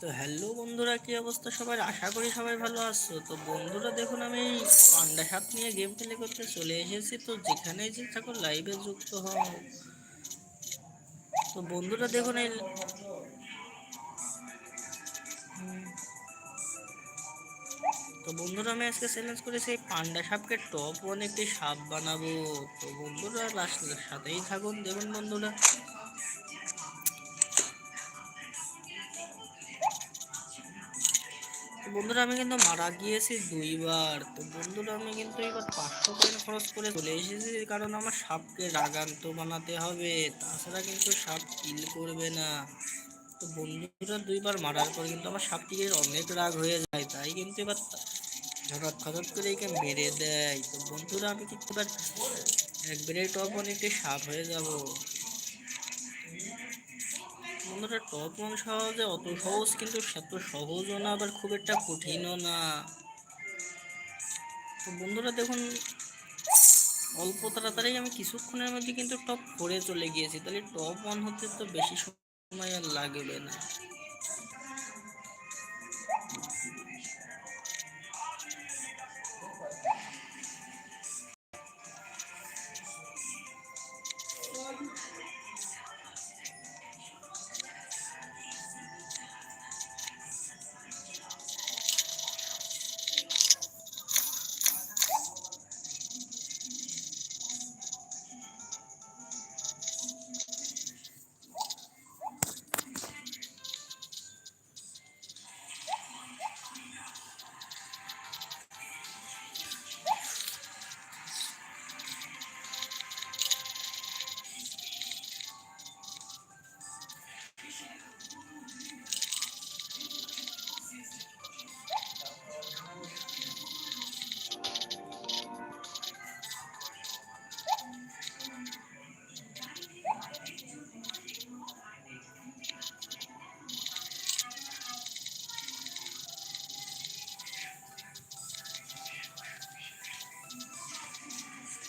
তো হ্যালো বন্ধুরা, কি অবস্থা সবার আশা করি সবাই ভালো আছো। তো বন্ধুরা, দেখুন, আমি পান্ডা সাপ নিয়ে গেম প্লে করতে চলে এসেছি। তো যেখানেই যে থাকো লাইভে যুক্ত হও। তো বন্ধুরা, দেখুন, এই তো বন্ধুরা, আমি আজকে চ্যালেঞ্জ করেছি এই পান্ডা সাপকে টপ ওয়ান একটি সাপ বানাবো। তো বন্ধুরা লাস্ট সাথেই থাকুন। দেখুন, বন্ধুরা বন্ধুরা, আমি কিন্তু মারা গিয়েছি দুইবার। তো বন্ধুরা, আমি কিন্তু এবার পাঁচশো কয়েন খরচ করে চলে এসেছি কারণ আমার সাপকে রাগান্ত বানাতে হবে। তাছাড়া কিন্তু সাপ কিল করবে না। তো বন্ধুরা, দুইবার মারার পর কিন্তু আমার সাপটিকে অনেক রাগ হয়ে যায়, তাই কিন্তু এবার হঠাৎ হঠাৎ করে একে মেরে দেয়। তো বন্ধুরা, আমি কিন্তু এবার একবারে টপ অনেকটি সাপ হয়ে যাব। বন্ধুরা টপ ওয়ান সহজে অত সহজ, কিন্তু এত সহজও না, আবার খুব একটা কঠিনও না। তো বন্ধুরা দেখুন, অল্প তাড়াতাড়ি আমি কিছুক্ষণের মধ্যে কিন্তু টপ ফোরে চলে গিয়েছি। তাহলে টপ ওয়ান হতে তো বেশি সময় আর লাগবে না।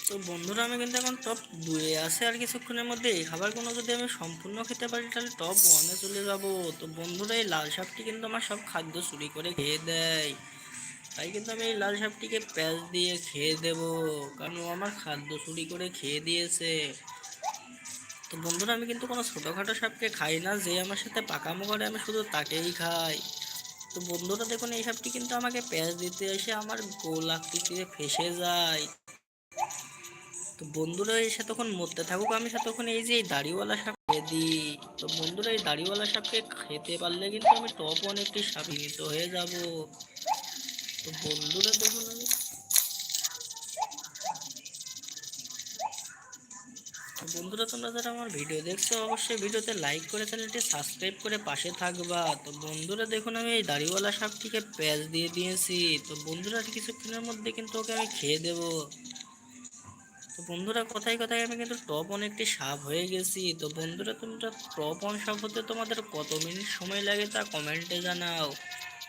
তো বন্ধুরা, আমি কিন্তু এখন টপ দুয়ে আছে আর কিছুক্ষণের মধ্যে। এই খাবারগুলো যদি আমি সম্পূর্ণ খেতে পারি, তাহলে টপ ওয়ানে চলে যাব। তো বন্ধুরা, এই লাল সাপটি কিন্তু আমার সব খাদ্য চুরি করে খেয়ে দেয়। তাই কিন্তু আমি এই লাল সাপটিকে প্যাঁচ দিয়ে খেয়ে দেব, কারণ ও আমার খাদ্য চুরি করে খেয়ে দিয়েছে। তো বন্ধুরা, আমি কিন্তু কোনো ছোটোখাটো সাপকে খাই না, যে আমার সাথে পাকামো করে, আমি শুধু তাকেই খাই। তো বন্ধুরা, দেখুন, এই সাপটি কিন্তু আমাকে প্যাঁচ দিতে এসে আমার গোল আকৃতিতে ফেসে যায়। তো বন্ধুরা এসে তখন মরতে থাকুক, আমি তখন এই যে এই দাড়িওয়ালা সাপ খেয়ে দিই। তো বন্ধুরা এই দাড়িওয়ালা সাপকে খেতে পারলে কিন্তু আমি টপ ওয়ান একটি হয়ে যাব। তো বন্ধুরা দেখুন আমি। বন্ধুরা, তোমরা যারা আমার ভিডিও দেখছ, অবশ্যই ভিডিওতে লাইক করে চ্যানেলটি সাবস্ক্রাইব করে পাশে থাকবা। তো বন্ধুরা দেখুন আমি এই দাড়িওয়ালা সাপটিকে প্যাচ দিয়ে দিয়েছি। তো বন্ধুরা কিছুক্ষণের মধ্যে কিন্তু ওকে আমি খেয়ে দেবো। তো বন্ধুরা, কথায় কথায় আমি কিন্তু টপ অনেকটি সাপ হয়ে গেছি। তো বন্ধুরা, তোমরা টপ অন সাপ হতে তোমাদের কত মিনিট সময় লাগে তা কমেন্টে জানাও।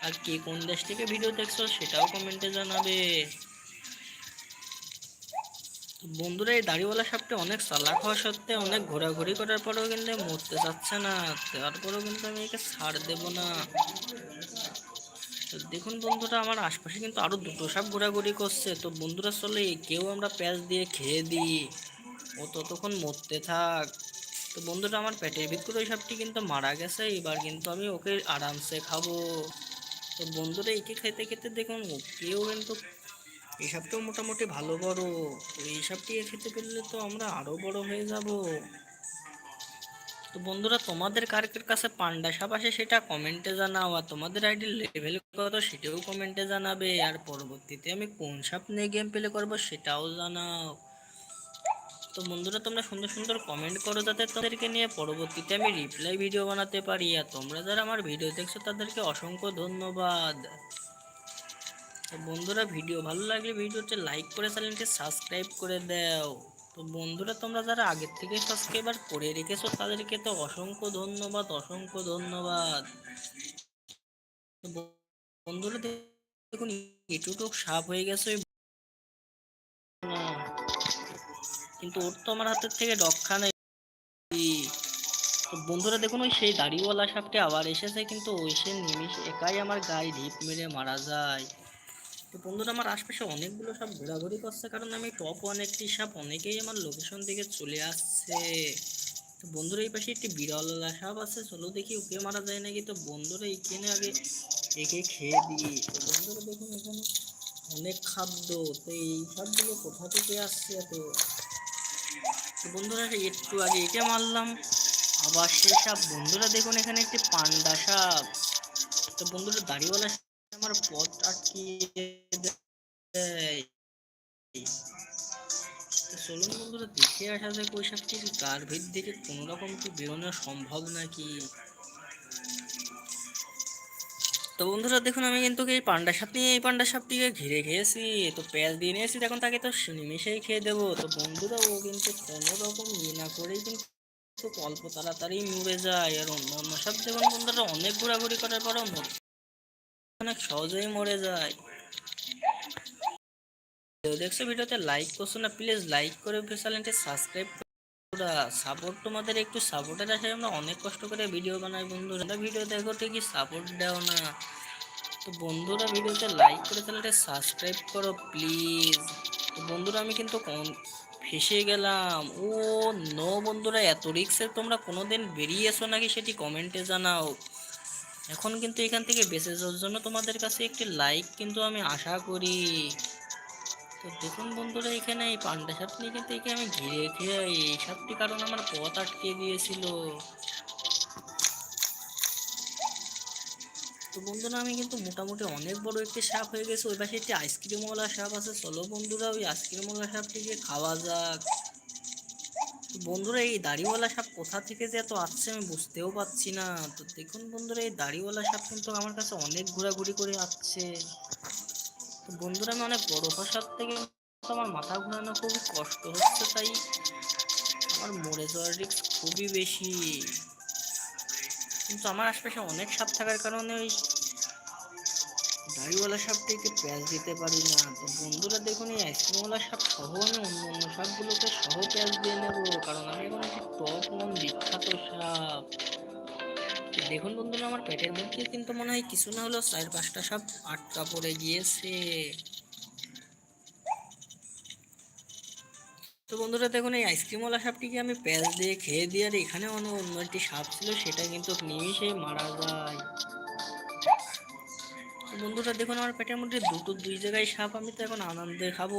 আর কে কোন দেশ থেকে ভিডিও দেখছ সেটাও কমেন্টে জানাবে। বন্ধুরা, এই দাড়িওয়ালা সাপটা অনেক চালাক হওয়া সত্ত্বে অনেক ঘোরাঘুরি করার পরেও কিন্তু মরতে চাচ্ছে না। তারপরেও কিন্তু আমি একে ছাড় দেব না। তো দেখুন বন্ধুরা, আমার আশপাশে কিন্তু আরও দুটো সাপ ঘোরাঘুরি করছে। তো বন্ধুরা, চলে কেউ আমরা প্যাঁচ দিয়ে খেয়ে দিই। ও ততক্ষণ মরতে থাক। তো বন্ধুরা, আমার পেটের ভিতরে ওই সাপটি কিন্তু মারা গেছে। এবার কিন্তু আমি ওকে আরামসে খাব। তো বন্ধুরা, একে খেতে খেতে দেখুন, ওকেও কিন্তু এই সাপটাও মোটামুটি ভালো বড়। এই সাপটিকে খেতে পেলে তো আমরা আরও বড় হয়ে যাব। তো বন্ধুরা, তোমাদের কার কার কাছে পান্ডা সাপ আসে সেটা কমেন্টে জানাও, আর তোমাদের আইডির লেভেল কত সেটাও কমেন্টে জানাবে, আর পরবর্তীতে আমি কোন সাপ নিয়ে গেম প্লে করব সেটাও জানাও। তো বন্ধুরা, তোমরা সুন্দর সুন্দর কমেন্ট করো যাতে তাদেরকে নিয়ে পরবর্তীতে আমি রিপ্লাই ভিডিও বানাতে পারি, আর তোমরা যারা আমার ভিডিও দেখছ তাদেরকে অসংখ্য ধন্যবাদ। তো বন্ধুরা ভিডিও ভালো লাগলে ভিডিওতে লাইক করে চ্যানেলটি সাবস্ক্রাইব করে দাও। তো বন্ধুরা, তোমরা যারা আগের থেকে সাবস্ক্রাইবার করে রেখেছো, তাদেরকে তো অসংখ্য ধন্যবাদ অসংখ্য ধন্যবাদ। বন্ধুরা, দেখুন এটুটুক সাপ হয়ে গেছে কিন্তু ওর তো আমার হাতের থেকে রক্ষা নেই। তো বন্ধুরা, দেখুন, ওই সেই দাড়িওয়ালা সাপটি আবার এসেছে, কিন্তু ওই সে নিমিষ একাই আমার গায়ে ঢিপ মেরে মারা যায়। তো বন্ধুরা, আমার আশপাশে অনেকগুলো সাপ ঘোরাঘুরি করছে, কারণ আমি টপ ওয়ান একটি সাপ অনেকেই আমার লোকেশন থেকে চলে আসছে। তো বন্ধুরা, এই পাশে একটি বিরলওয়ালা সাপ আছে, চলো দেখি ওকে মারা যায় নাকি। তো বন্ধুরা, এখানে আগে একে খেয়ে দিই। তো বন্ধুরা, দেখুন এখানে অনেক খাদ্য, তো এই সাপগুলো কোথা থেকে আসছে এত? তো বন্ধুরা, একটু আগে এটা মারলাম, আবার সেই সাপ বন্ধুরা, দেখুন এখানে একটি পান্ডা সাপ তো বন্ধুরা, দাড়িওয়ালা আমার পথ আটকিয়ে দেয়? চলুন বন্ধুরা, দেখে আসা যায় ওই সাপটির গার ভিত থেকে কোনো রকম কি বেরোনো সম্ভব নাকি? তো বন্ধুরা, দেখুন, আমি কিন্তু এই পান্ডা সাপ নিয়ে এই পান্ডা সাপটিকে ঘিরে খেয়েছি। তো পেঁয়াজ দিয়ে নিয়েছি এখন তাকে তো নিমেষেই খেয়ে দেবো। তো বন্ধুরা, ও কিন্তু কোনো রকম ইয়ে না করেই কিন্তু অল্প তাড়াতাড়ি মরে যায়। আর অন্য অন্য সাপ, দেখুন, বন্ধুরা, অনেক ঘোরাঘুরি করার পরেও অনেক সহজেই মরে যায়। দেখছ ভিডিওতে লাইক করছ না প্লিজ লাইক করে চ্যানেলটি সাবস্ক্রাইব বন্ধুরা সাপোর্ট তোমাদের একটু সাপোর্টের আশায় আমরা অনেক কষ্ট করে ভিডিও বানাই বন্ধুরা। ভিডিও দেখো ঠিকই সাপোর্ট দাও না। তো বন্ধুরা ভিডিওতে লাইক করে চ্যানেলটা সাবস্ক্রাইব করো প্লিজ তো বন্ধুরা আমি কিন্তু কোন- ফেসে গেলাম। ও নো বন্ধুরা, এত রিক্সে তোমরা কোনোদিন বেরিয়ে এসো নাকি সেটি কমেন্টে জানাও। এখন কিন্তু এখান থেকে বেঁচে যাওয়ার জন্য তোমাদের কাছে একটি লাইক কিন্তু আমি আশা করি। তো দেখুন বন্ধুরা, এখানে এই পান্ডা সাপ নিয়ে কিন্তু একে আমি ঘিরে খেয়ে এই সাপটি কারণ আমার পথ আটকে দিয়েছিল। তো বন্ধুরা, আমি কিন্তু মোটামুটি অনেক বড় একটি সাপ হয়ে গেছে। ওই পাশে একটি আইসক্রিমওয়ালা সাপ আছে। চলো বন্ধুরা, ওই আইসক্রিমওয়ালা সাপটিকে খাওয়া যাক। বন্ধুরা, এই দাড়িওয়ালা সাপ কোথা থেকে যে এত আসছে আমি বুঝতেও পারছি না। তো দেখুন বন্ধুরা, এই দাড়িওয়ালা সাপ কিন্তু আমার কাছে অনেক ঘোরাঘুরি করে আসছে। তো বন্ধুরা, আমি অনেক বড় সাপ থেকে আমার মাথা ঘোরানো খুবই কষ্ট হচ্ছে, তাই আমার মরে যাওয়ার রিস্ক খুবই বেশি। কিন্তু আমার আশপাশে অনেক সাপ থাকার কারণে ওই দাড়িওয়ালা সাপটিকে প্যাঁচ দিতে পারি না। তো বন্ধুরা দেখুন, এই আইসক্রিমওয়ালা সাপ সহ আমি অন্য অন্য সাপগুলোকে সহ প্যাঁচ দিয়ে নেব, কারণ আমি এখন একটি টপ ওয়ান বিখ্যাত সাপ। দেখুন বন্ধুরা, আমার পেটের মধ্যে কিন্তু মনে হয় কিছু না হলেও চার পাঁচটা সাপ আটকা পড়ে গিয়েছে। তো বন্ধুরা দেখুন, এই আইসক্রিমওয়ালা সাপটিকে আমি প্যাঁচ দিয়ে খেয়ে দিয়ে আর এখানে অন্য অন্য একটি সাপ ছিল, সেটা কিন্তু নিমিষেই মারা যায়। বন্ধুরা, দেখুন, আমার পেটের মধ্যে দুটো দুই জায়গায় সাপ, আমি তো এখন আনন্দে খাব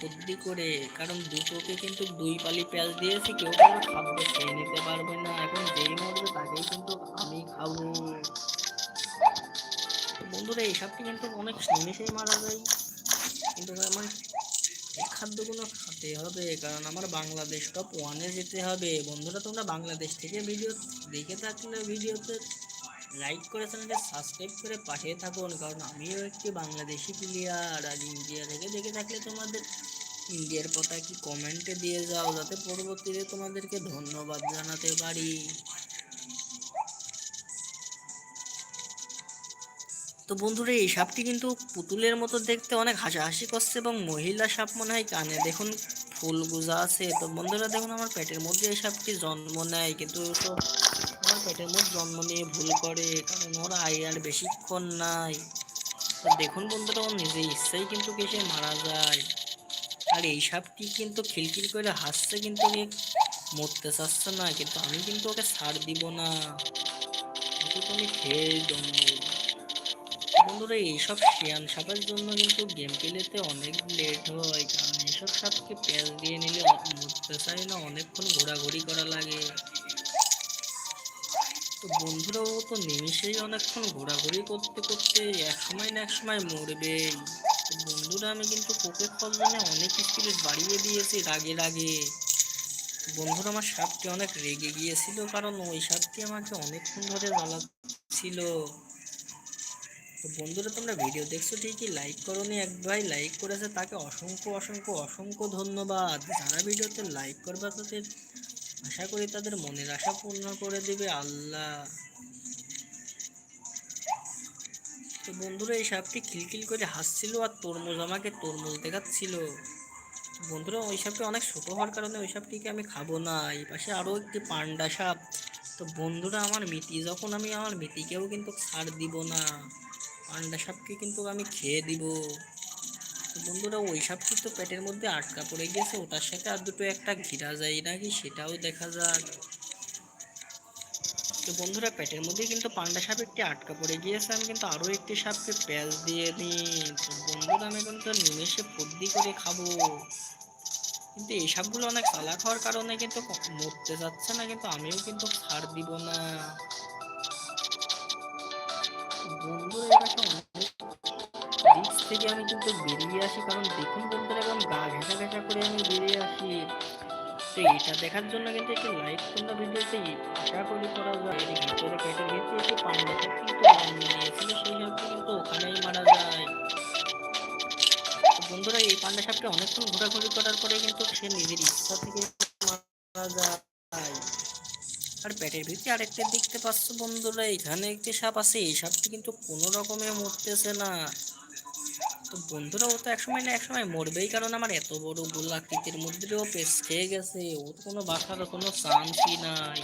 বুদ্ধি করে। কারণ দুটোকে কিন্তু দুই পালি পেঁয়াজ দিয়েছি, কেউ কারও খাদ্য খেয়ে নিতে পারবে না। এখন যেই মরবে তাকেই কিন্তু আমি খাব। বন্ধুরা, এই সাপটি কিন্তু অনেক নিমেষেই মারা যায়। কিন্তু আমার খাদ্যগুলো খেতে হবে, কারণ আমার বাংলাদেশ টপ ওয়ানে যেতে হবে। বন্ধুরা, তোমরা বাংলাদেশ থেকে ভিডিও দেখে থাকলে ভিডিওতে লাইক করে চ্যানেলটা সাবস্ক্রাইব করে পাশে থাকুন, কারণ আমিও একটি বাংলাদেশি প্লেয়ার আর ইন্ডিয়া থেকে দেখে থাকলে তোমাদের ইন্ডিয়ার কথা কি কমেন্টে দিয়ে যাও, যাতে পরবর্তীতে তোমাদেরকে ধন্যবাদ জানাতে পারি। তো বন্ধুরা, এই সাপটি কিন্তু পুতুলের মতো দেখতে অনেক হাসাহাসি করছে এবং মহিলা সাপ মনে হয় কানে দেখুন ফুল গুজা আছে। তো বন্ধুরা, দেখুন আমার পেটের মধ্যে এই সাপটি জন্ম নেয়, কিন্তু তো পেটের মধ্যে জন্ম নিয়ে ভুল করে, কারণ ওরা আই আর বেশিক্ষণ নাই। তো দেখুন বন্ধুরা ও নিজে ইচ্ছাই কিন্তু কেসে মারা যায়। আর এই সাপটি কিন্তু খিলখিল করে হাসছে কিন্তু এ মরতে চাচ্ছে না, কিন্তু আমি কিন্তু ওকে ছাড় দিব না। ওকে আমি খেয়ে দেবো বন্ধুরা, এইসব শিয়ান সাপের জন্য কিন্তু গেম খেলেতে অনেক লেট হয়, কারণ এইসব সাপকে প্যাচ দিয়ে নিলে মরতে চাই না, অনেকক্ষণ ঘোরাঘুরি করা লাগে। তো বন্ধুরাও তো নিমিষেই অনেকক্ষণ ঘোরাঘুরি করতে করতে এক সময় না এক সময় মরবে। বন্ধুরা, আমি কিন্তু কোকে খাওয়ার জন্য অনেক স্পিড বাড়িয়ে দিয়েছি রাগে রাগে। বন্ধুরা, আমার সাপটি অনেক রেগে গিয়েছিল কারণ ওই সাপটি আমাকে অনেকক্ষণ ধরে জ্বালাচ্ছিল। তো বন্ধুরা, তোমরা ভিডিও দেখছ ঠিকই লাইক করোনি এক ভাই লাইক করেছে। তাকে অসংখ্য অসংখ্য অসংখ্য ধন্যবাদ। যারা ভিডিওতে লাইক করবে, তাদের আশা করি তাদের মনের আশা পূর্ণ করে দিবে, আল্লাহ। তো বন্ধুরা, এই সাপটি খিলখিল করে হাসছিল আর তরমুজ আমাকে তরমুজ দেখাচ্ছিল। বন্ধুরা, ওই সাপটি অনেক ছোট হওয়ার কারণে ওই সাপটিকে আমি খাব না। এই পাশে আরও একটি পান্ডা সাপ। তো বন্ধুরা, আমার মিতি যখন আমি, আমার মিতিকেও কিন্তু ছাড় দিব না। পান্ডা সাপকে কিন্তু আমি খেয়ে দিব। বন্ধুরা, ওই সাপ কিন্তু পেটের মধ্যে আটকা পড়ে গিয়েছে ওটার সাথে আর দুটো একটা ঘিরা যায় নাকি সেটাও দেখা যাক। তো বন্ধুরা, পেটের মধ্যে কিন্তু পান্ডা সাপ একটি আটকা পড়ে গিয়েছে, আমি কিন্তু আরও একটি সাপকে প্যাঁচ দিয়ে দিই তো বন্ধুরা, আমি কিন্তু নিমেষে ফুদ্দি করে খাব। কিন্তু এই সাপগুলো অনেক চালাক হওয়ার কারণে কিন্তু মরতে যাচ্ছে না, কিন্তু আমিও কিন্তু ছাড় দিব না। বন্ধুরা রিক্স থেকে আমি কিন্তু বেরিয়ে আসি, কারণ দেখুন বন্ধুরা একদম গা ঘেঁষা ঘেঁষা করে আমি বেরিয়ে আসি। তো এটা দেখার জন্য কিন্তু একটি লাইক তোমরা ভিডিওতে আশা করি করা যায় এর ভিতরে পেটের ভিতরে একটি পান্ডা কিন্তু সেই সাপটি কিন্তু ওখানেই মারা যায়। বন্ধুরা, এই পান্ডা সাপকে অনেকক্ষণ ঘোরাঘুরি করার পরে কিন্তু সে নিজের ইচ্ছা থেকে মারা যায়। আর পেটের ভিতরে আরেকটা দেখতে পাচ্ছ বন্ধুরা, এখানে একটি সাপ আছে, এই সাপটি কিন্তু কোনো রকমে মরতেছে না। তো বন্ধুরা, ও তো একসময় না একসময় মরবেই। কারণ আমার এত বড় গোলাকৃতির মধ্যে ও পেস খেয়ে গেছে। ওর কোনো বাঁচার কোনো চান্সই নাই।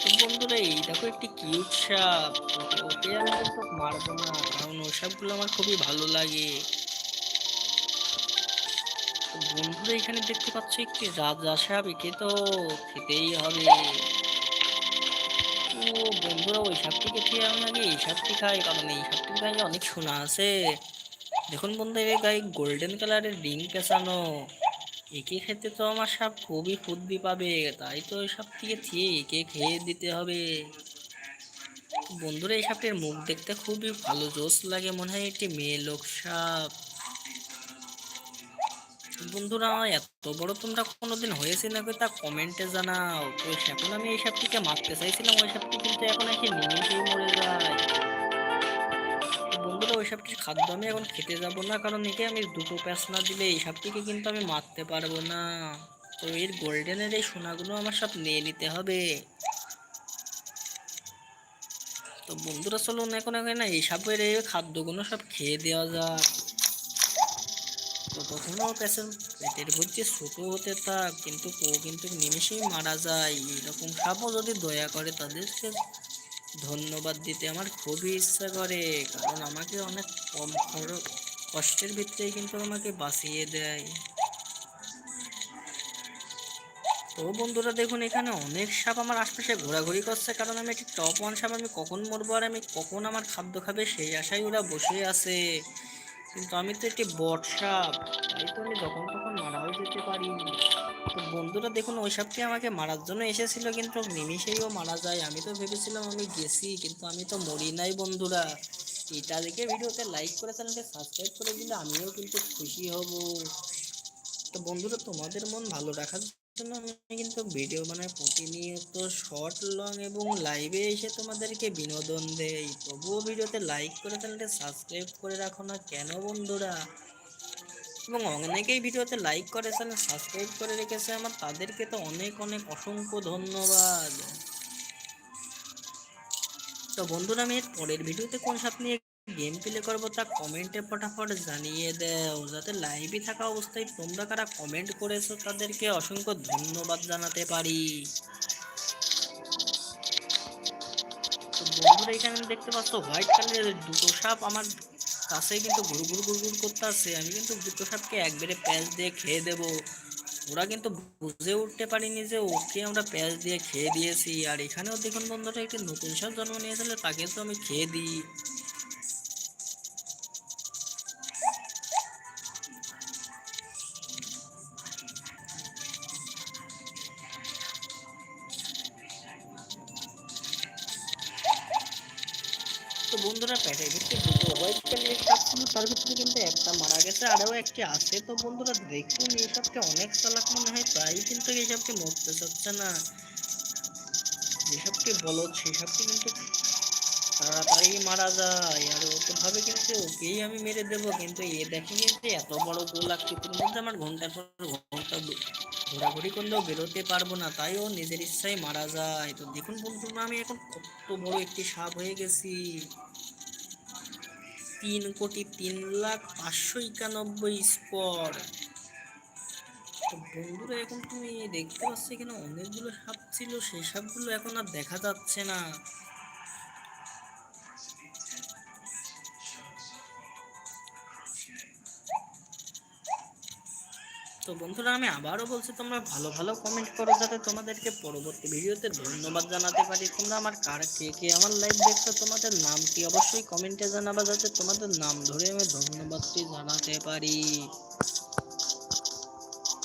তো বন্ধুরা, এই দেখো একটি কিউট সাপ। ওকে আমি কিন্তু মারবো না, কারণ ওই সাপগুলো আমার খুবই ভালো লাগে। বন্ধুরা, এখানে দেখতে পাচ্ছ একটি রাজা সাপ, একে তো খেতেই হবে। বন্ধুরা ওই সাপটিকে খেয়ে এই সাপটি খাই, কারণ এই সাপটির গায়ে অনেক সোনা আছে। দেখুন বন্ধু, এর গায়ে গোল্ডেন কালারের রিং পেঁচানো। একে খেতে তো আমার সাপ খুবই ফুর্তি পাবে, তাই তো ওই সাপটিকে খেয়ে একে খেয়ে দিতে হবে। বন্ধুরা, এই সাপটির মুখ দেখতে খুবই ভালো জোস লাগে, মনে হয় একটি মেয়ে লোক সাপ। বন্ধুরা, এত বড় তোমরা কোনোদিন হয়েছে নাকি তা কমেন্টে জানাও। তো এখন আমি এই সাপটিকে মারতে চাইছিলাম, ওই সাপটি কিন্তু এখন এসে নিমেষেই মরে যায়। বন্ধুরা, ওই সাপটির খাদ্য আমি এখন খেতে যাব না, কারণ একে আমি দুটো প্যাঁচ না দিলে এই সাপটিকে কিন্তু আমি মারতে পারব না। তো এর গোল্ডেনের এই সোনাগুলো আমার সব নিয়ে নিতে হবে। তো বন্ধুরা, চলুন এখন এখন এই সাপের এই খাদ্যগুলো সব খেয়ে দেওয়া যাক। তখনও পেছন পেটের ভর্তি ছোট হতে থাক, কিন্তু ও কিন্তু নিমেষেই মারা যায়। এরকম সাপও যদি দয়া করে তাদেরকে ধন্যবাদ দিতে আমার খুবই ইচ্ছা করে, কারণ আমাকে অনেক কম কষ্টের ভিতরেই কিন্তু আমাকে বাঁচিয়ে দেয়। তো বন্ধুরা দেখুন, এখানে অনেক সাপ আমার আশপাশে ঘোরাঘুরি করছে, কারণ আমি একটি টপ ওয়ান সাপ, আমি কখন মরবো আর আমি কখন আমার খাদ্য খাবে সেই আশায় ওরা বসে আছে। কিন্তু আমি তো একটি বট সাপ তাই তো আমি যখন তখন মারাও যেতে পারি তো বন্ধুরা দেখুন, ওই সাপটি আমাকে মারার জন্য এসেছিল, কিন্তু নিমিষেই ও মারা যায়। আমি তো ভেবেছিলাম আমি গেছি, কিন্তু আমি তো মরি নাই, বন্ধুরা। এটা দেখে ভিডিওতে লাইক করে চ্যানেলকে সাবস্ক্রাইব করে দিলে আমিও কিন্তু খুশি হব। তো বন্ধুরা, তোমাদের মন ভালো রাখার জন্য আমি কিন্তু ভিডিও বানাই প্রতিনিয়ত শর্ট লং এবং লাইভে এসে তোমাদেরকে বিনোদন দেই। তবুও ভিডিওতে লাইক করে চ্যানেলটা সাবস্ক্রাইব করে রাখো না কেন বন্ধুরা? এবং অনেকেই ভিডিওতে লাইক করে চ্যানেল সাবস্ক্রাইব করে রেখেছে আমার, তাদেরকে তো অনেক অনেক অসংখ্য ধন্যবাদ। তো বন্ধুরা আমি এর পরের ভিডিওতে কোন সাপ নিয়ে গেম প্লে করব তা কমেন্টে ফটাফট জানিয়ে দাও। যাতে লাইভে থাকা অবস্থায় তোমরা কারা কমেন্ট করেছ তাদেরকে অসংখ্য ধন্যবাদ জানাতে পারি। বন্ধুরা, এখানে দেখতে পাচ্ছ হোয়াইট কালারের দুটো সাপ আমার কাছে কিন্তু ঘুর ঘুর ঘুর ঘুর করতে আছে আমি কিন্তু দুটো সাপকে একবারে প্যাঁচ দিয়ে খেয়ে দেব। ওরা কিন্তু বুঝে উঠতে পারিনি যে ওকে আমরা প্যাঁচ দিয়ে খেয়ে দিয়েছি। আর এখানেও দেখুন বন্ধুরা, একটি নতুন সাপ জন্ম নিয়েছিল, তাকে তো আমি খেয়ে দিই। আরও একটি আছে। তো বন্ধুরা দেখুন এই সাপকে অনেক চালাক মনে হয়, তাই কিন্তু এই সাপকে মরতে চাচ্ছে না। যে সাপকে বলদ সেই সাপকে কিন্তু তাড়াতাড়ি মারা যায়। আর ও তো ভাবে কিন্তু ওকেই আমি মেরে দেবো, কিন্তু এ দেখে কিন্তু এত বড় গোল আকৃতির মধ্যে আমার ঘণ্টার পর ঘণ্টা ঘোরাঘুরি করলেও বেরোতে পারব না, তাই ও নিজের ইচ্ছায় মারা যায়। তো দেখুন বন্ধুরা, আমি এখন কত বড় একটি সাপ হয়ে গেছি। তিন কোটি তিন লাখ পাঁচশো একানব্বই তো বন্ধুরা এখন তুমি দেখতে পাচ্ছ এখানে অনেকগুলো সাপ ছিল, সেই সাপগুলো এখন আর দেখা যাচ্ছে না। তো বন্ধুরা, আমি আবারও বলছি, তোমরা ভালো ভালো কমেন্ট করো যাতে তোমাদেরকে পরবর্তী ভিডিওতে ধন্যবাদ জানাতে পারি। তোমরা আমার কার কে কে আমার লাইভ দেখছ, তোমাদের নাম কি অবশ্যই কমেন্টে জানাবা যাতে তোমাদের নাম ধরে আমি ধন্যবাদটি জানাতে পারি।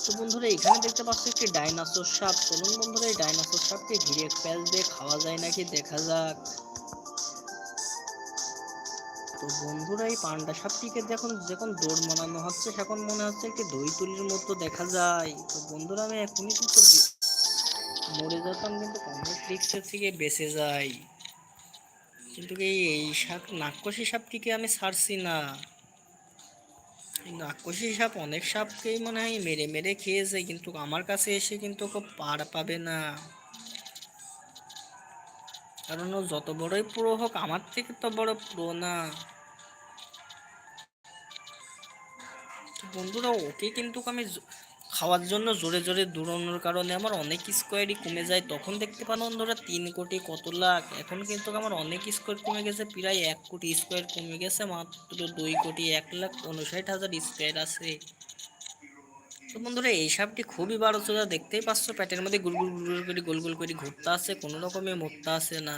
তো বন্ধুরা, এখানে দেখতে পাচ্ছ একটি ডাইনোসর সাপ। চলুন বন্ধুরা, এই ডাইনোসর সাপকে ঘিরে প্যাচ দিয়ে খাওয়া যায় নাকি? দেখা যাক। তো বন্ধুরা এই পান্ডা সাপটিকে যখন যখন দৌড় মানানো হচ্ছে এখন মনে হচ্ছে একটি দই তুলির মতো দেখা যায়। তো বন্ধুরা, আমি এখনই কিন্তু মরে যেতাম, কিন্তু অনেক রিক্সের থেকে বেঁচে যাই কিন্তু এই এই সাপ নাক্ষসী সাপটিকে আমি ছাড়ছি না। নাক্ষসী সাপ অনেক সাপকেই মনে হয় মেরে মেরে খেয়েছে কিন্তু আমার কাছে এসে কিন্তু খুব পার পাবে না। কারণ ও যত বড়ই পুরো হোক, আমার থেকে তো বড় পুরো না। বন্ধুরা, ওকে কিন্তু আমি খাওয়ার জন্য জোরে জোরে দৌড়ানোর কারণে আমার অনেক স্কোয়ারই কমে যায়। তখন দেখতে পান বন্ধুরা, তিন কোটি কত লাখ? এখন কিন্তু আমার অনেক স্কোয়ার কমে গেছে, প্রায় এক কোটি স্কোয়ার কমে গেছে, মাত্র দুই কোটি এক লাখ উনষাট হাজার স্কোয়ার আছে। তো বন্ধুরা, এই সাপটি খুবই বারো চোদা দেখতেই পাচ্ছ প্যাটের মধ্যে গুল গুল গুল করে, গোল গোল করে ঘুরতে আছে কোনো রকমে মরতে আসে না।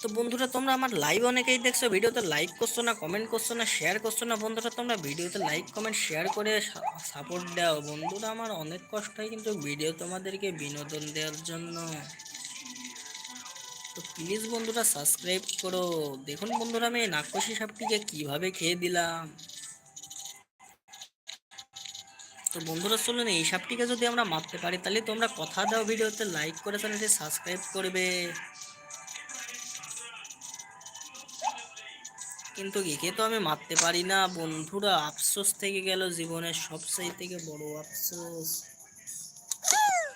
তো বন্ধুরা, তোমরা আমার লাইভ অনেকেই দেখছ, ভিডিওতে লাইক করছ না কমেন্ট করছ না শেয়ার করছ না, বন্ধুরা, তোমরা ভিডিওতে লাইক কমেন্ট শেয়ার করে সাপোর্ট দাও। বন্ধুরা, আমার অনেক কষ্ট হয় কিন্তু ভিডিও তোমাদেরকে বিনোদন দেওয়ার জন্য। তো প্লিজ বন্ধুরা সাবস্ক্রাইব করো। দেখুন বন্ধুরা, আমি নাক্ষসী সাপটিকে কীভাবে খেয়ে দিলাম। তো বন্ধুরা, চলুন, এই সাপটিকে যদি আমরা মারতে পারি, তাহলে তোমরা কথা দাও, ভিডিওতে লাইক করে চ্যানেলটি সাবস্ক্রাইব করবে। কিন্তু একে তো আমি মারতে পারি না। বন্ধুরা, আফসোস থেকে গেল জীবনের সবচেয়ে থেকে বড় আফসোস।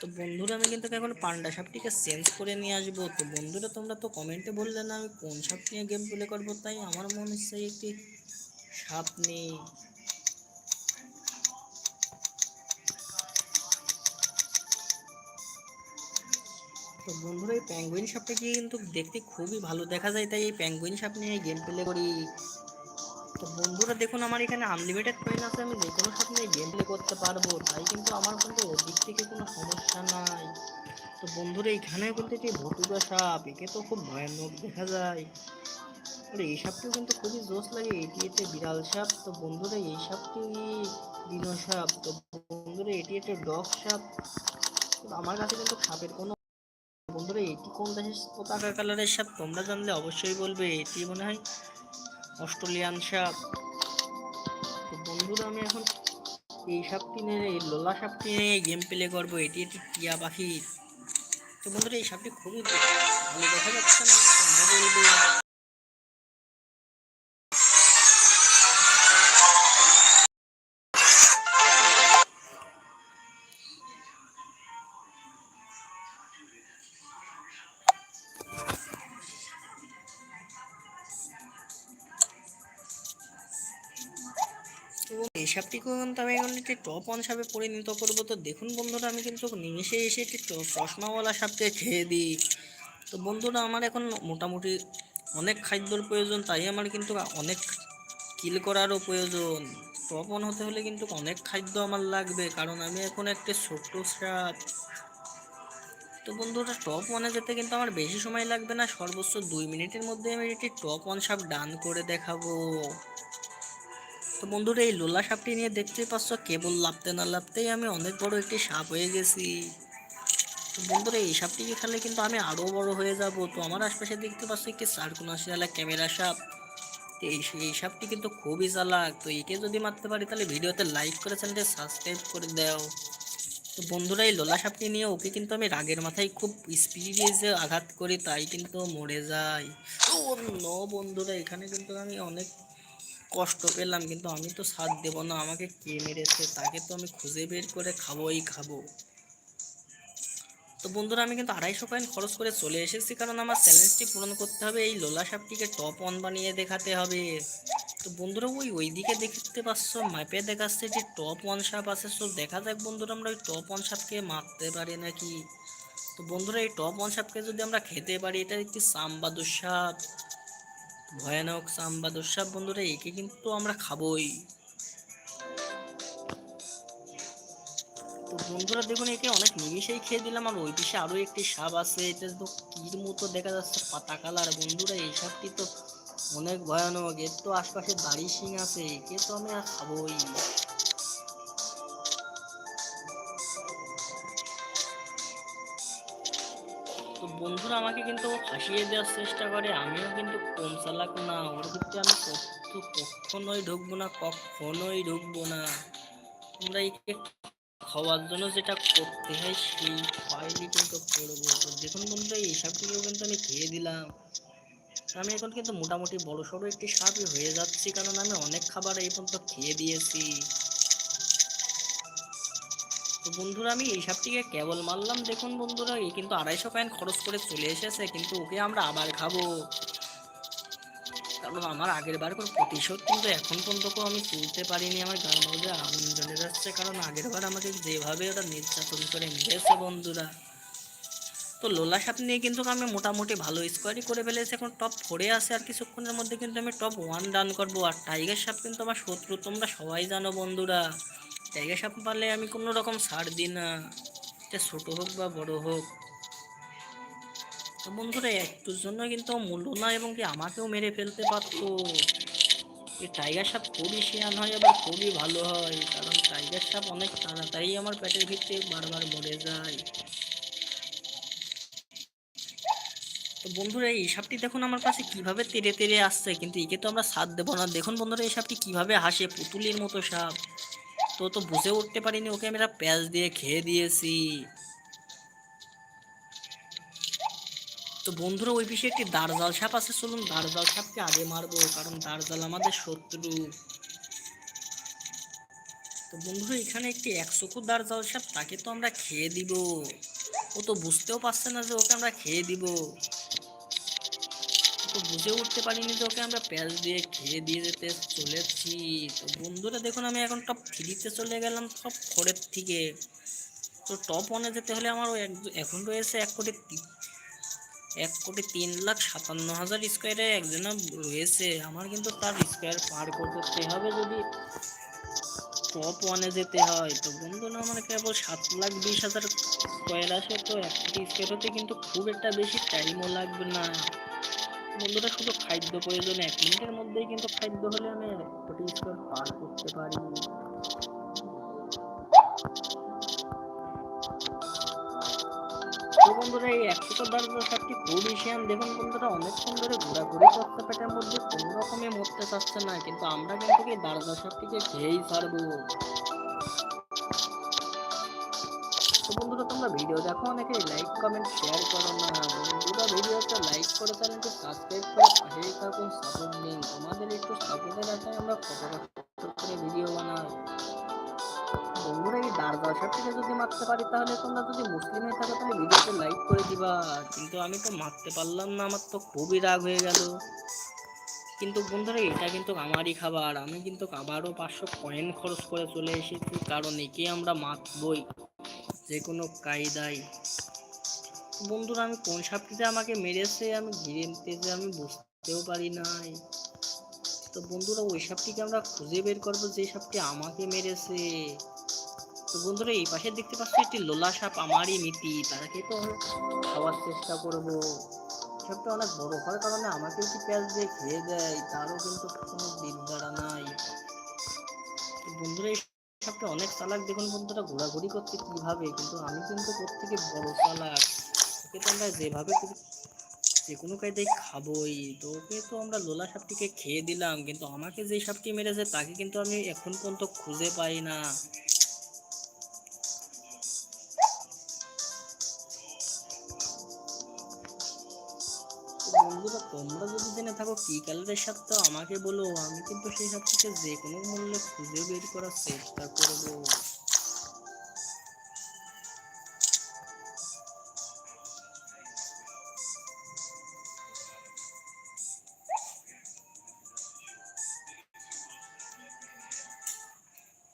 তো বন্ধুরা, আমি কিন্তু এখন পান্ডা সাপটিকে চেঞ্জ করে নিয়ে আসব। তো বন্ধুরা, তোমরা তো কমেন্টে বললে না, আমি কোন সাপ নিয়ে গেম প্লে করব? তাই আমার মনে হচ্ছে একটি সাপ নেই। তো বন্ধুরা, এই প্যাঙ্গুইন সাপটাকে কিন্তু দেখতে খুবই ভালো। দেখা যায় তাই এই প্যাঙ্গুইন সাপ নিয়ে গেম প্লে করি। তো বন্ধুরা, দেখুন আমার এখানে আনলিমিটেড কয়েন আছে, আমি যে কোনো সাপ নিয়ে গেম প্লে করতে পারব। তাই কিন্তু আমার কিন্তু ওদিক থেকে কোনো সমস্যা নাই। তো বন্ধুরা এখানে কিন্তু এটি ভতুরা সাপ একে তো খুব ভয়ানক দেখা যায়। আর এই সাপটিও কিন্তু খুবই জোশ লাগে, এটি এতে বিড়াল সাপ তো বন্ধুরা, এই সাপটি দিনো সাপ তো বন্ধুরা, এটি একটা ডগ সাপ আমার কাছে কিন্তু সাপের কোনো বন্ধুরা, এটি কোন দেশের পতাকা কালারের সাপ? তোমরা জানলে অবশ্যই বলবে, এটি মনে হয় অস্ট্রেলিয়ান সাপ। তো বন্ধুরা, আমি এখন এই সাপ কিনে এই লোলা সাপ কিনে গেম প্লে করব। এটি একটি টিয়া পাখি তো বন্ধুরা, এই সাপটি খুবই ভালো দেখা যাচ্ছে না, তোমরা বলবে। সাপটিকেও কিন্তু আমি এখন একটি টপ অন সাপে পরিণত করব তো দেখুন বন্ধুরা, আমি কিন্তু নিমেষে এসে একটি চশমাওয়ালা সাপকে খেয়ে দিই। তো বন্ধুরা, আমার এখন মোটামুটি অনেক খাদ্যর প্রয়োজন, তাই আমার কিন্তু অনেক কিল করারও প্রয়োজন। টপ অন হতে হলে কিন্তু অনেক খাদ্য আমার লাগবে, কারণ আমি এখন একটা ছোট্ট সাপ। তো বন্ধুরা টপ ওয়ানে যেতে কিন্তু আমার বেশি সময় লাগবে না, সর্বোচ্চ দুই মিনিটের মধ্যে আমি একটি টপ ওয়ান সাপ ডান করে দেখাবো। তো বন্ধুরা, এই লোলা সাপটি নিয়ে দেখতেই পাচ্ছ, কেবল লাপতে না লাপতেই আমি অনেক বড় একটি সাপ হয়ে গেছি। তো বন্ধুরা, এই সাপটিকে খেলে কিন্তু আমি আরও বড় হয়ে যাব। তো আমার আশপাশে দেখতে পাচ্ছ একটি সার্কুনাশিয়ালা ক্যামেরা সাপ। তো এই এই সাপটি কিন্তু খুবই চালাক। তো একে যদি মারতে পারি, তাহলে ভিডিওতে লাইক করে চ্যানেলটি সাবস্ক্রাইব করে দাও। তো বন্ধুরা, এই লোলা সাপটি নিয়ে ওকে কিন্তু আমি রাগের মাথায় খুব স্পিডে যে আঘাত করি, তাই কিন্তু মরে যায়। ও ন বন্ধুরা, এখানে কিন্তু আমি অনেক কষ্ট পেলাম, কিন্তু আমি তো সাথ দেবো না। আমাকে কে মেরেছে? তাকে তো আমি খুঁজে বের করে খাবোই খাব। তো বন্ধুরা, আমি কিন্তু আড়াইশো কয়েন খরচ করে চলে এসেছি, কারণ আমার চ্যালেঞ্জটি পূরণ করতে হবে। এই লোলা সাপটিকে টপ অন বানিয়ে দেখাতে হবে। তো বন্ধুরা, ওই ওইদিকে দেখতে পাচ্ছ ম্যাপে দেখাচ্ছে যে টপ ওয়ান সাপ আছে। সো দেখা যাক বন্ধুরা, আমরা ওই টপ ওয়ান সাপকে মারতে পারি নাকি? তো বন্ধুরা, এই টপ ওয়ান সাপকে যদি আমরা খেতে পারি, এটা একটি সাম্বাদুর সাপ। ভয়ানক সাম্বাদুর সাপ বন্ধুরা, একে কিন্তু আমরা খাবই। তো বন্ধুরা, দেখুন, একে অনেক নিমিশেই খেয়ে দিলাম, আর ওই দিশে আরও একটি সাপ আছে, এটা তো কির মতো দেখা যাচ্ছে, পাতা কালার। বন্ধুরা, এই সাপটি তো অনেক ভয়ানক, এর তো আশপাশে বাড়ি শিং আছে, একে তো আমরা খাবোই। বন্ধুরা আমাকে কিন্তু ও ফাঁসিয়ে দেওয়ার চেষ্টা করে, আমিও কিন্তু কম চালাক না, ওর ভিতরে আমি কখনো কখনোই ঢুকবো না, কখনোই ঢুকবো না। আমরা একে খাওয়ার জন্য যেটা করতে হয়, সেই ফাইলই কিন্তু করব। দেখুন বন্ধুরা, এই সাপটিকেও কিন্তু আমি খেয়ে দিলাম। আমি এখন কিন্তু মোটামুটি বড় সড়ো একটি সাপই হয়ে যাচ্ছি, কারণ আমি অনেক খাবার এই পর্যন্ত খেয়ে দিয়েছি। তো বন্ধুরা, আমি এই সাপটিকে কেবল মারলাম। দেখুন বন্ধুরা এই কিন্তু আড়াইশো কয়েন খরচ করে চলে এসেছে, কিন্তু ওকে আমরা আবার খাব। কারণ আমার আগের বার করে প্রতিশোধ কিন্তু এখন পর্যন্ত আমি তুলতে পারিনি আমার গান মধ্যে আগুন জ্বলে যাচ্ছে। কারণ আগের বার আমাকে যেভাবে ওরা নির্যাতন করে মেরেছে বন্ধুরা। তো লোলা সাপ নিয়ে কিন্তু আমি মোটামুটি ভালো স্কোয়ারই করে ফেলেছি। এখন টপ ফোরে আছে আর কিছুক্ষণের মধ্যে কিন্তু আমি টপ ওয়ান ডান করব। আর টাইগার সাপ কিন্তু আমার শত্রু, তোমরা সবাই জানো বন্ধুরা। টাইগার সাপ পারলে আমি কোনো রকম ছাড় দিই না। ছোটো হোক বা বড় হোক। তো বন্ধুরা, একটুর জন্য কিন্তু মূল্য না এবং কি আমাকেও মেরে ফেলতে পারতো। এই টাইগার সাপ খুবই শেয়ান হয় আবার খুবই ভালো হয়, কারণ টাইগার সাপ অনেক তাড়াতাড়ি আমার পেটের ভিতরে বারবার মরে যায়। তো বন্ধুরা, এই সাপটি দেখুন আমার কাছে কীভাবে তেড়ে তেড়ে আসছে, কিন্তু একে তো আমরা সাথ দেবো না। দেখুন বন্ধুরা, এই সাপটি কীভাবে হাসে, পুতুলির মতো সাপ। তো তো বুঝে উঠতে পারিনি, ওকে আমরা প্যাঁচ দিয়ে খেয়ে দিয়েছি। তো বন্ধুরা, ওই বিষয়ে একটি দারজাল সাপ আছে, চলুন দারজাল সাপকে আগে মারবো, কারণ দারজাল আমাদের শত্রু। তো বন্ধুরা, এখানে একটি একশো দারজাল সাপ, তাকে তো আমরা খেয়ে দিব। ও তো বুঝতেও পারছে না যে ওকে আমরা খেয়ে দিব। তো বুঝে উঠতে পারিনি তো ওকে আমরা প্যাঁচ দিয়ে খেয়ে দিয়ে যেতে চলেছি। তো বন্ধুরা, দেখুন, আমি এখন টপ থ্রিতে চলে গেলাম টপ ফোরের থেকে। তো টপ ওয়ানে যেতে হলে আমার এখন রয়েছে এক কোটি এক কোটি তিন লাখ সাতান্ন হাজার স্কোয়ারে একজন রয়েছে। আমার কিন্তু তার স্কোয়ার পার করতে হবে যদি টপ ওয়ানে যেতে হয়। তো বন্ধুরা, আমার কেবল সাত লাখ বিশ হাজার স্কোয়ার আসে তো এক কোটি স্কোয়ার হতে কিন্তু খুব একটা বেশি টাইমও লাগবে না। বন্ধুরা শুধু খাদ্য প্রয়োজন, এক মিনিটের মধ্যেই কিন্তু খাদ্য হলে আমি কোটি স্কোয়ার পার করতে পারি। তো বন্ধুরা, এই একশো দরজা সাতটি শ্যাম দেখুন বন্ধুরা অনেকক্ষণ ধরে ঘোরাঘুরি করতে পেটের মধ্যে কোনো রকমে মরতে চাচ্ছে না, কিন্তু আমরা কিন্তু এই দারজা সাপটিকে খেয়েই ছাড়বো? বন্ধুরা, তোমরা ভিডিও দেখো অনেকে লাইক কমেন্ট শেয়ার করো না। বন্ধুরা ভিডিওটা লাইক করে চ্যানেলটি সাবস্ক্রাইব করে, পাশেই থাকুন সাপোর্ট দিন তোমাদের একটু সাপোর্টের আশায় আমরা কত করে ভিডিও বানাই। বন্ধুরা, এই দারগা থেকে যদি মারতে পারি, তাহলে তোমরা যদি মুসলিম হয়ে থাকো, তাহলে ভিডিওতে লাইক করে দিবা। কিন্তু আমি তো মারতে পারলাম না, আমার তো খুবই রাগ হয়ে গেল। কিন্তু বন্ধুরা, এটা কিন্তু আমারই খাবার। আমি কিন্তু আবারও পাঁচশো কয়েন খরচ করে চলে এসেছি, কারণ একে আমরা মারবই। যে কোনো কায়দায়। বন্ধুরা, আমি কোন সাপটিতে আমাকে মেরেছে আমি ঘিরে নিতেছে আমি বুঝতেও পারি নাই। তো বন্ধুরা, ওই সাপটিকে আমরা খুঁজে বের করব যে সাপটি আমাকে মেরেছে। তো বন্ধুরা, এই পাশে দেখতে পাচ্ছি একটি লোলা সাপ, আমারই মিতি। তাকে তো খাওয়ার চেষ্টা করব। সাপটা অনেক বড় হওয়ার কারণে আমাকে একটু পেঁয়াজ দিয়ে খেয়ে দেয়। তারও কিন্তু কোনো দিন নাই। বন্ধুরা সাপটা অনেক চালাক দেখুন বন্ধুরা, ঘোরাঘুরি করছে কীভাবে, কিন্তু আমি কিন্তু প্রত্যেকে বড় চালাক। ওকে তো আমরা যেভাবে যে কোনো কায়দায় খাবোই। তো ওকে তো আমরা লোলা সাপটিকে খেয়ে দিলাম, কিন্তু আমাকে যে সাপটি মেরেছে তাকে কিন্তু আমি এখন পর্যন্ত খুঁজে পাই না। তোমরা যদি জেনে থাকো কি কালারের সাপ তো আমাকে বলো। আমি কিন্তু সেই সাপটিকে যে কোনো মূল্যে খুঁজে বের করার চেষ্টা করব।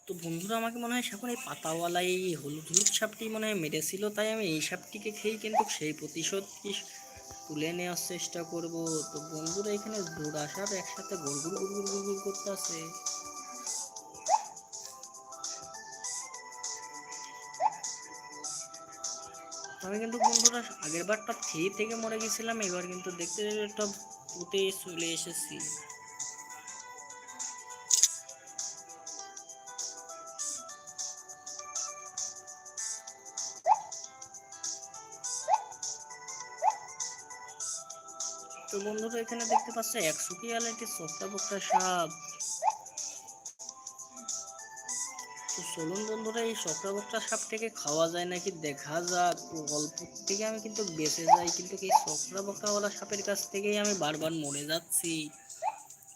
তো বন্ধুরা, আমাকে মনে হয় এখন এই পাতাওয়ালা, এই হলুদ হলুদ সাপটি মনে হয় মেরেছিল, তাই আমি এই সাপটিকে খেয়েই কিন্তু সেই প্রতিশোধ কি তুলে নেওয়ার চেষ্টা করব। তো বন্ধুরা, এখানে দূর আসার একসাথে গুড়গুড় গুড়গুড় গুড়গুড় করতে আছে। আমি কিন্তু বন্ধুরা, আগের বারটা থ্রি থেকে মরে গেছিলাম, এবার কিন্তু দেখতে একটা উঠে চলে এসেছি। এখানে দেখতে পাচ্ছে একশো পিয়াল একটি সস্তা বকটা সাপ। চলুন বন্ধুরা, এই সকরা বকটা সাপটাকে খাওয়া যায় নাকি দেখা যাক। তো অল্প থেকে আমি কিন্তু বেঁচে যাই, কিন্তু এই সকরা বকরাওয়ালা সাপের কাছ থেকেই আমি বারবার মরে যাচ্ছি।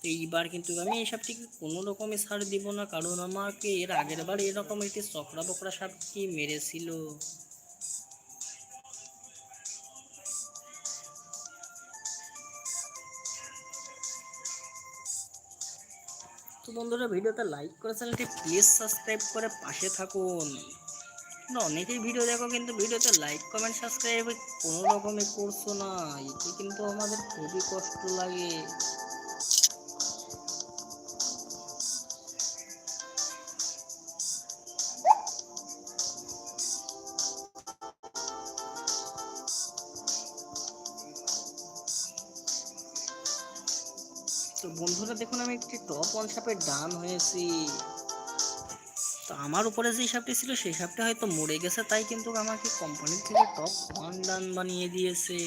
তো এইবার কিন্তু আমি এই সাপটিকে কোনো রকমে ছাড় দিব না, কারণ আমাকে এর আগের বার এরকম একটি চকরা বকরা সাপটি মেরেছিল। বন্ধুরা ভিডিওটা লাইক করে চ্যানেলটি প্লিজ সাবস্ক্রাইব করে পাশে থাকুন। অনেকেই ভিডিও দেখো, কিন্তু ভিডিওতে লাইক কমেন্ট সাবস্ক্রাইব কোনো রকমে করছ না। এতে কিন্তু আমাদের খুবই কষ্ট লাগে। তো বন্ধুরা, দেখুন আমি একটি টপ ওয়ান সাপের ডান হয়েছি। তো আমার উপরে যে সাপটি ছিল, সেই সাপটা হয়তো মরে গেছে, তাই কিন্তু আমাকে কোম্পানির থেকে টপ ওয়ান ডান বানিয়ে দিয়েছে।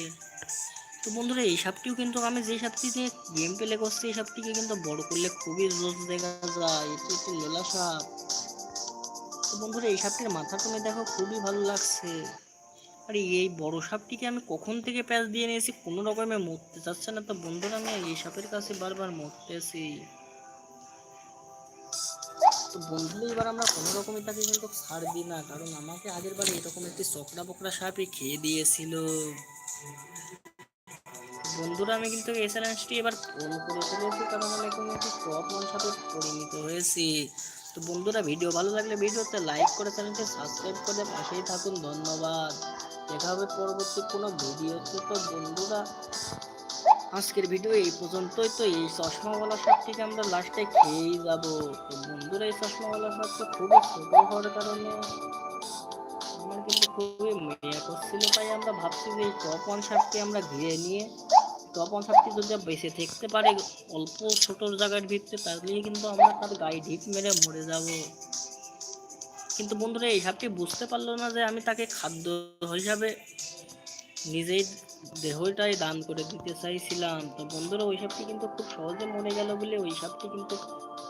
তো বন্ধুরা, এই সাপটিও কিন্তু আমি যে সাপটি নিয়ে গেম প্লে করছি, এই সাপটিকে কিন্তু বড় করলে খুবই জোস দেখা যায়। এটি একটি লোলা সাপ তো বন্ধুরা, এই সাপটির মাথা তুমি দেখো, খুবই ভালো লাগছে। আর এই বড় সাপটিকে আমি কখন থেকে প্যাচ দিয়ে নিয়েছি? কোনো রকমে মরতে চাচ্ছে না তো বন্ধুরা, আমি এই সাপের কাছে বারবার মরতেছি। তো বন্ধুরা, এবার আমরা কোনো রকমে তাকে কিন্তু ছাড় দিই না, কারণ আমাকে আগের বার এরকম একটি চকরা বকরা সাপই খেয়ে দিয়েছিল। বন্ধুরা, আমি কিন্তু এই চ্যালেঞ্জটি এবার ফোন করে ফেলেছি, কারণ আমি এখন একটি টপ সাথে পরিণত হয়েছি। তো বন্ধুরা, ভিডিও ভালো লাগলে ভিডিওতে লাইক করে চ্যানেলটি সাবস্ক্রাইব করে পাশেই থাকুন, ধন্যবাদ। দেখা হবে পরবর্তী কোনো ভিডিওতে। তো বন্ধুরা, আজকের ভিডিও এই পর্যন্তই। তো এই চশমাওয়ালা সাপটিকে আমরা লাস্টে খেয়েই যাব। তো বন্ধুরা, এই চশমাওয়ালা সাপটা খুবই ছোট হওয়ার কারণে আমার কিন্তু খুবই মেয়া করছিল। তাই আমরা ভাবছি যে এই টপ ওয়ান সাপটি আমরা ঘিরে নিয়ে টপ ওয়ান সাপটি যদি বেঁচে থাকতে পারে অল্প ছোট জায়গার ভিতরে তাহলে কিন্তু আমরা তার গায়ে ঢিপ মেরে মরে যাব। কিন্তু বন্ধুরা, এই সাপটি বুঝতে পারল না যে আমি তাকে খাদ্য হিসাবে নিজেই দেহটাই দান করে দিতে চাইছিলাম। তো বন্ধুরা, ওই সাপটি কিন্তু খুব সহজে মরে গেল বলে ওই সাপটি কিন্তু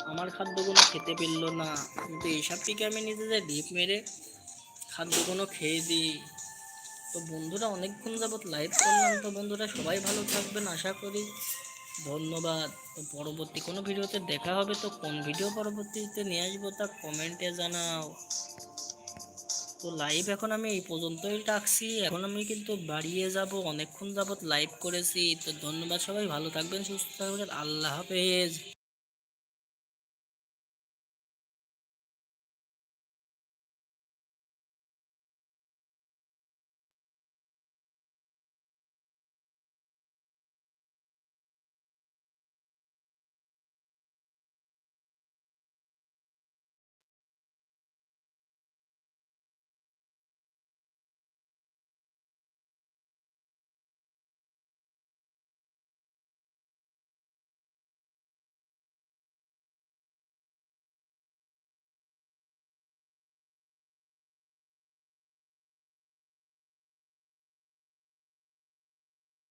আমার খাদ্যগুলো খেতে পেরলো না। কিন্তু এই সাপটিকে আমি নিজেদের ডিপ মেরে খাদ্যগুলো খেয়ে দিই। তো বন্ধুরা, অনেকক্ষণ যাবত লাইভ করলাম। তো বন্ধুরা, সবাই ভালো থাকবেন। আশা করি ধন্যবাদ। তো পরবর্তী কোনো ভিডিওতে দেখা হবে, তো কোন ভিডিও পরবর্তীতে নিয়ে আসব তা কমেন্টে জানাও। তো লাইভ এখন আমি এই পর্যন্তই রাখছি। এখন আমি কিন্তু বাড়িয়ে যাব, অনেকক্ষণ যাবত লাইভ করেছি। তো ধন্যবাদ সবাই, ভালো থাকবেন, সুস্থ থাকবেন, আল্লাহ হাফেজ।